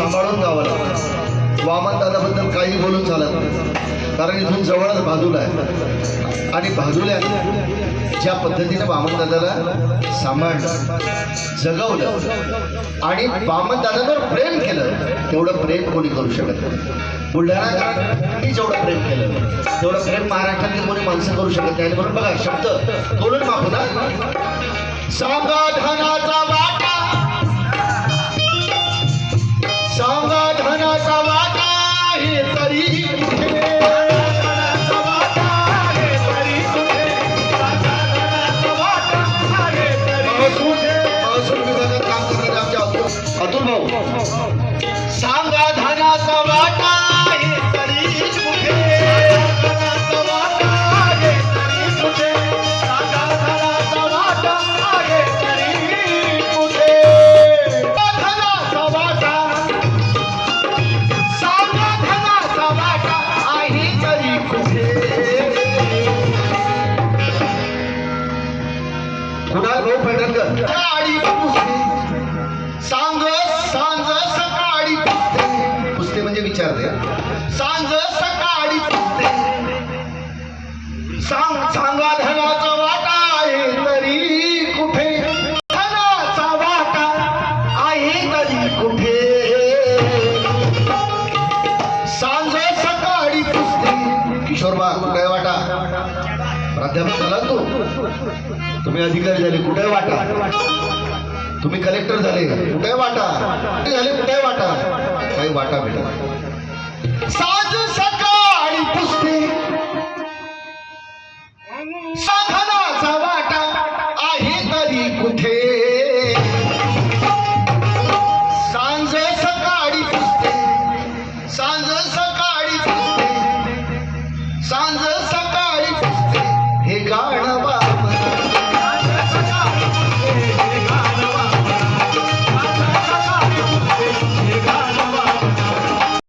सांभाळून गावं लागतं. वामन दादाबद्दल काही बोलून चालत नाही. कारण इथून जवळच भादुला आहे. आणि भादुल्यात ज्या पद्धतीने वामन दादाला सांभाळलं जगवलं आणि वामन दादावर प्रेम केलं तेवढं प्रेम कोणी करू शकत नाही. बुलढाणा जेवढं प्रेम केलं तेवढं प्रेम महाराष्ट्रातील कोणी माणसं करू शकत नाही. म्हणून बघा शब्द बोलून मागू ना समाधानाचा वाटा आहे तरी कुणाल भाऊ पैठणकर? सांज विचारते सकाळी. सांग सांगा धनाचा वाटा आहे तरी कुठे? धनाचा वाटा आहे तरी कुठे? सांज सकाळी पुसते किशोरबा कुठे वाटा? प्राध्यापक झाला तू? तुम्ही अधिकारी झाले कुठे वाटा? तुम्ही कलेक्टर झाले कुठे वाटा? झाले कुठे वाटा? काही वाटा भेटा साजू सकाळी पुसते. साधनाचा वाटा आहे तरी कुठे? सांज सकाळी पुसते. सांज सकाळी